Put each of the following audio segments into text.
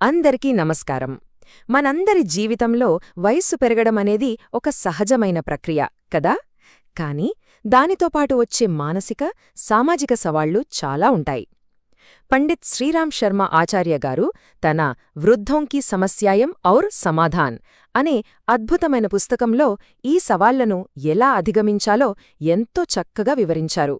అందరికీ నమస్కారం. మనందరి జీవితంలో వయస్సు పెరగడం అనేది ఒక సహజమైన ప్రక్రియ కదా? కాని దానితో పాటు వచ్చే మానసిక సామాజిక సవాళ్ళు చాలా ఉంటాయి. పండిత్ శ్రీరామ్ శర్మ ఆచార్య గారు తన వృద్ధోంకి సమస్యాయం ఔర్ సమాధాన్ అనే అద్భుతమైన పుస్తకంలో ఈ సవాళ్ళను ఎలా అధిగమించాలో ఎంతో చక్కగా వివరించారు.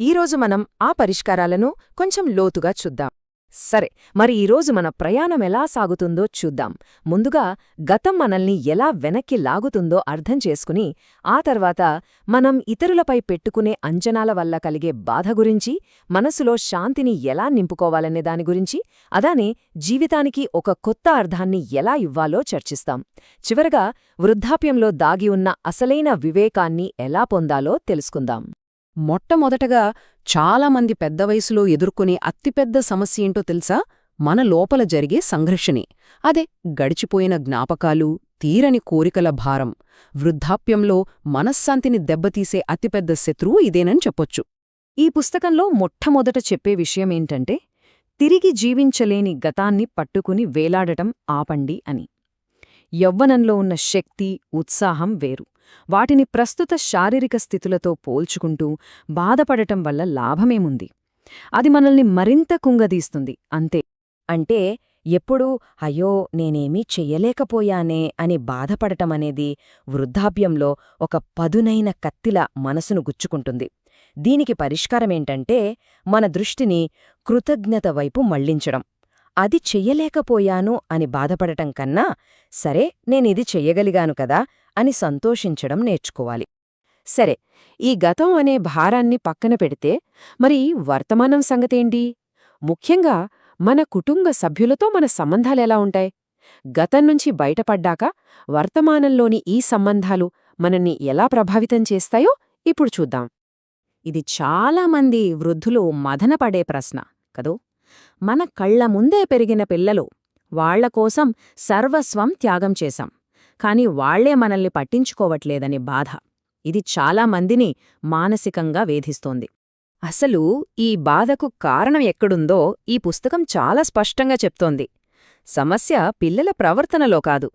ఈరోజు మనం ఆ పరిష్కారాలను కొంచెం లోతుగా చూద్దాం. సరే మరి ఈరోజు మన ప్రయాణం ఎలా సాగుతుందో చూద్దాం. ముందుగా గతం మనల్ని ఎలా వెనక్కి లాగుతుందో అర్థం చేసుకుని ఆ తర్వాత మనం ఇతరులపై పెట్టుకునే అంచనాల వల్ల కలిగే బాధ గురించి మనసులో శాంతిని ఎలా నింపుకోవాలనే దాని గురించి అదానే జీవితానికి ఒక కొత్త అర్థాన్ని ఎలా ఇవ్వాలో చర్చిస్తాం. చివరగా వృద్ధాప్యంలో దాగి ఉన్న అసలైన వివేకాన్ని ఎలా పొందాలో తెలుసుకుందాం. మొట్టమొదటగా చాలామంది పెద్ద వయసులో ఎదుర్కొనే అతిపెద్ద సమస్య ఏంటో తెలుసా? మన లోపల జరిగే సంఘర్షణే. అదే గడిచిపోయిన జ్ఞాపకాలు తీరని కోరికల భారం. వృద్ధాప్యంలో మనశ్శాంతిని దెబ్బతీసే అతిపెద్ద శత్రువు ఇదేనని చెప్పొచ్చు. ఈ పుస్తకంలో మొట్టమొదట చెప్పే విషయమేంటంటే తిరిగి జీవించలేని గతాన్ని పట్టుకుని వేలాడటం ఆపండి అని. యవ్వనంలో ఉన్న శక్తి ఉత్సాహం వేరు. వాటిని ప్రస్తుత శారీరక స్థితులతో పోల్చుకుంటూ బాధపడటం వల్ల లాభమేముంది? అది మనల్ని మరింత కుంగదీస్తుంది అంతే. అంటే ఎప్పుడూ అయ్యో నేనేమీ చెయ్యలేకపోయానే అని బాధపడటమనేది వృద్ధాప్యంలో ఒక పదునైన కత్తిలా మనసును గుచ్చుకుంటుంది. దీనికి పరిష్కారమేంటంటే మన దృష్టిని కృతజ్ఞత వైపు మళ్ళించడం అది చెయ్యలేకపోయాను అని బాధపడటం కన్నా సరే నేనిది చెయ్యగలిగాను కదా అని సంతోషించడం నేర్చుకోవాలి. సరే ఈ గతం అనే భారాన్ని పక్కన పెడితే మరి వర్తమానం సంగతేంటి? ముఖ్యంగా మన కుటుంబ సభ్యులతో మన సంబంధాలెలా ఉంటాయి? గతం నుంచి బయటపడ్డాక వర్తమానంలోని ఈ సంబంధాలు మనల్ని ఎలా ప్రభావితం చేస్తాయో ఇప్పుడు చూద్దాం. ఇది చాలామంది వృద్ధులు మదనపడే ప్రశ్న కదూ? మన కళ్ళ ముందే పెరిగిన పిల్లలు వాళ్ళకోసం సర్వస్వం త్యాగం చేశాం. కాని వాళ్ళే మనల్ని పట్టించుకోవట్లేదని బాధ. ఇది చాలా మందిని మానసికంగా వేధిస్తోంది. అసలు ఈ బాధకు కారణం ఎక్కడుందో ఈ పుస్తకం చాలా స్పష్టంగా చెప్తోంది. సమస్య పిల్లల ప్రవర్తనలో కాదు.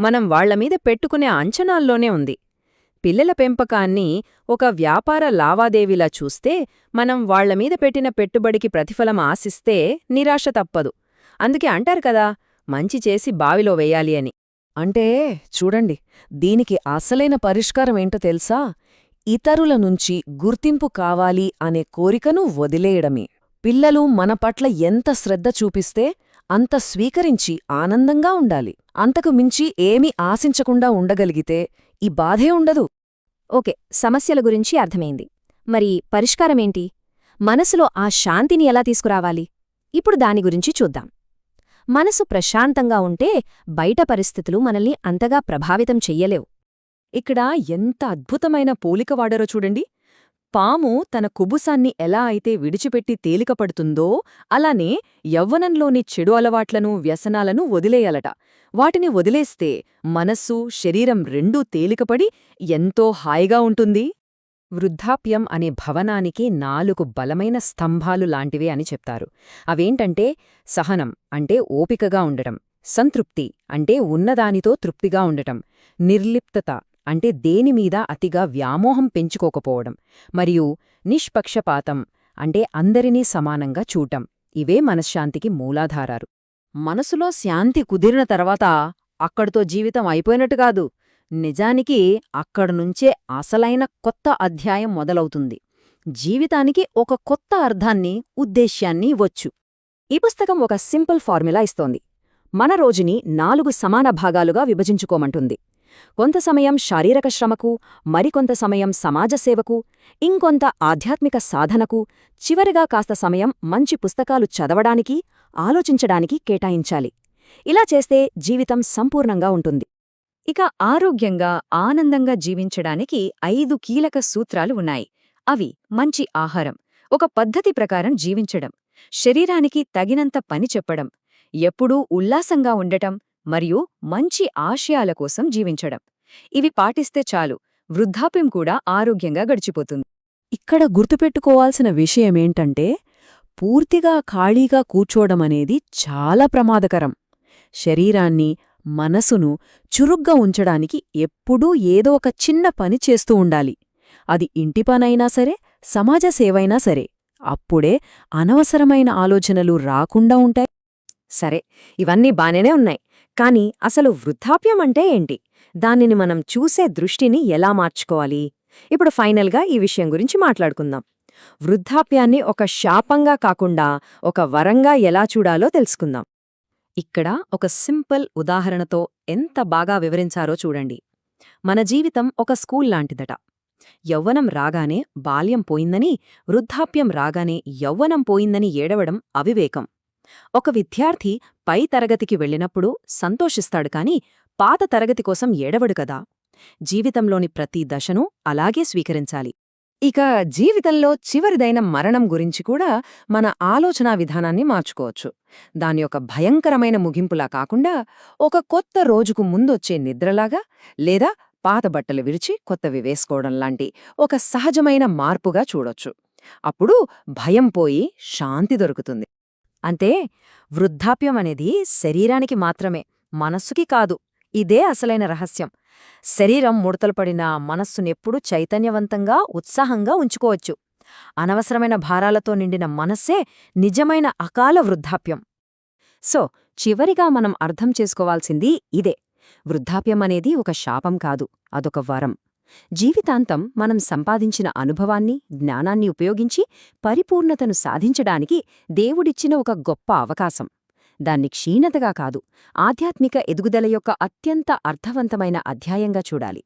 మనం వాళ్ళమీద పెట్టుకునే అంచనాల్లోనే ఉంది. పిల్లల పెంపకాన్ని ఒక వ్యాపార లావాదేవీలా చూస్తే మనం వాళ్ళమీద పెట్టిన పెట్టుబడికి ప్రతిఫలం ఆశిస్తే నిరాశ తప్పదు. అందుకే అంటారు కదా మంచి చేసి బావిలో వేయాలి అని. అంటే చూడండి దీనికి అసలైన పరిష్కారం ఏంటో తెలుసా? ఇతరుల నుంచి గుర్తింపు కావాలి అనే కోరికను వదిలేయడమే. పిల్లలు మన పట్ల ఎంత శ్రద్ధ చూపిస్తే అంత స్వీకరించి ఆనందంగా ఉండాలి. అంతకు మించి ఏమీ ఆశించకుండా ఉండగలిగితే ఈ బాధే ఉండదు. ఓకే సమస్యల గురించి అర్థమైంది. మరి పరిష్కారమేంటి? మనసులో ఆ శాంతిని ఎలా తీసుకురావాలి? ఇప్పుడు దాని గురించి చూద్దాం. మనసు ప్రశాంతంగా ఉంటే బయట పరిస్థితులు మనల్ని అంతగా ప్రభావితం చెయ్యలేవు. ఇక్కడ ఎంత అద్భుతమైన పోలిక వాడారో చూడండి. పాము తన కుబుసాన్ని ఎలా అయితే విడిచిపెట్టి తేలికపడుతుందో అలానే యవ్వనంలోని చెడు అలవాట్లను వ్యసనాలను వదిలేయాలట. వాటిని వదిలేస్తే మనస్సు శరీరం రెండూ తేలికపడి ఎంతో హాయిగా ఉంటుంది. వృద్ధాప్యం అనే భవనానికి నాలుగు బలమైన స్తంభాలు లాంటివే అని చెప్తారు. అవేంటంటే సహనం అంటే ఓపికగా ఉండటం సంతృప్తి అంటే ఉన్నదానితో తృప్తిగా ఉండటం నిర్లిప్తత అంటే దేనిమీద అతిగా వ్యామోహం పెంచుకోకపోవడం మరియు నిష్పక్షపాతం అంటే అందరినీ సమానంగా చూటం ఇవే మనశ్శాంతికి మూలాధారారు మనసులో శాంతి కుదిరిన తర్వాత అక్కడితో జీవితం అయిపోయినట్టు కాదు. నిజానికి అక్కడనుంచే అసలైన కొత్త అధ్యాయం మొదలవుతుంది. జీవితానికి ఒక కొత్త అర్థాన్ని ఉద్దేశ్యాన్ని ఇవ్వచ్చు. ఈ పుస్తకం ఒక సింపుల్ ఫార్ములా ఇస్తోంది. మన రోజుని నాలుగు సమాన భాగాలుగా విభజించుకోమంటుంది. కొంత సమయం శారీరక శ్రమకు మరికొంత సమయం సమాజ సేవకు ఇంకొంత ఆధ్యాత్మిక సాధనకు చివరిగా కాస్త సమయం మంచి పుస్తకాలు చదవడానికి ఆలోచించడానికి కేటాయించాలి. ఇలా చేస్తే జీవితం సంపూర్ణంగా ఉంటుంది. ఇక ఆరోగ్యంగా ఆనందంగా జీవించడానికి ఐదు కీలక సూత్రాలు ఉన్నాయి. అవి మంచి ఆహారం ఒక పద్ధతి ప్రకారం జీవించడం శరీరానికి తగినంత పని చెప్పడం ఎప్పుడూ ఉల్లాసంగా ఉండటం మరియు మంచి ఆశయాల కోసం జీవించడం. ఇవి పాటిస్తే చాలు వృద్ధాప్యం కూడా ఆరోగ్యంగా గడిచిపోతుంది. ఇక్కడ గుర్తుపెట్టుకోవాల్సిన విషయమేంటంటే పూర్తిగా ఖాళీగా కూర్చోవడమనేది చాలా ప్రమాదకరం. శరీరాన్ని మనసును చురుగ్గా ఉంచడానికి ఎప్పుడూ ఏదో ఒక చిన్న పని చేస్తూ ఉండాలి. అది ఇంటి పనైనా సరే సమాజ సేవైనా సరే. అప్పుడే అనవసరమైన ఆలోచనలు రాకుండా ఉంటాయి. సరే ఇవన్నీ బానేనే ఉన్నాయి. కాని అసలు వృద్ధాప్యం అంటే ఏంటి? దానిని మనం చూసే దృష్టిని ఎలా మార్చుకోవాలి? ఇప్పుడు ఫైనల్గా ఈ విషయం గురించి మాట్లాడుకుందాం. వృద్ధాప్యాన్ని ఒక శాపంగా కాకుండా ఒక వరంగా ఎలా చూడాలో తెలుసుకుందాం. ఇక్కడ ఒక సింపుల్ ఉదాహరణతో ఎంత బాగా వివరించారో చూడండి. మన జీవితం ఒక స్కూల్ లాంటిదట. యవ్వనం రాగానే బాల్యం పోయిందని వృద్ధాప్యం రాగానే యవ్వనం పోయిందని ఏడవడం అవివేకం. ఒక విద్యార్థి పై తరగతికి వెళ్ళినప్పుడు సంతోషిస్తాడు కాని పాత తరగతి కోసం ఏడవడు కదా. జీవితంలోని ప్రతి దశను అలాగే స్వీకరించాలి. ఇక జీవితంలో చివరిదైన మరణం గురించి కూడా మన ఆలోచనా విధానాన్ని మార్చుకోవచ్చు. దాని యొక్క భయంకరమైన ముగింపులా కాకుండా ఒక కొత్త రోజుకు ముందొచ్చే నిద్రలాగా లేదా పాత బట్టలు విరిచి కొత్తవి వేసుకోవడం లాంటి ఒక సహజమైన మార్పుగా చూడొచ్చు. అప్పుడు భయం పోయి శాంతి దొరుకుతుంది. అంతే వృద్ధాప్యం అనేది శరీరానికి మాత్రమే మనస్సుకి కాదు. ఇదే అసలైన రహస్యం. శరీరం ముడతలు పడినా మనస్సునెప్పుడూ చైతన్యవంతంగా ఉత్సాహంగా ఉంచుకోవచ్చు. అనవసరమైన భారాలతో నిండిన మనస్సే నిజమైన అకాల వృద్ధాప్యం. సో చివరిగా మనం అర్థం చేసుకోవాల్సింది ఇదే. వృద్ధాప్యం అనేది ఒక శాపం కాదు అదొక వరం. జీవితాంతం మనం సంపాదించిన అనుభవాన్ని జ్ఞానాన్ని ఉపయోగించి పరిపూర్ణతను సాధించడానికి దేవుడిచ్చిన ఒక గొప్ప అవకాశం. దాన్ని క్షీణతగా కాదు ఆధ్యాత్మిక ఎదుగుదల యొక్క అత్యంత అర్థవంతమైన అధ్యాయంగా చూడాలి.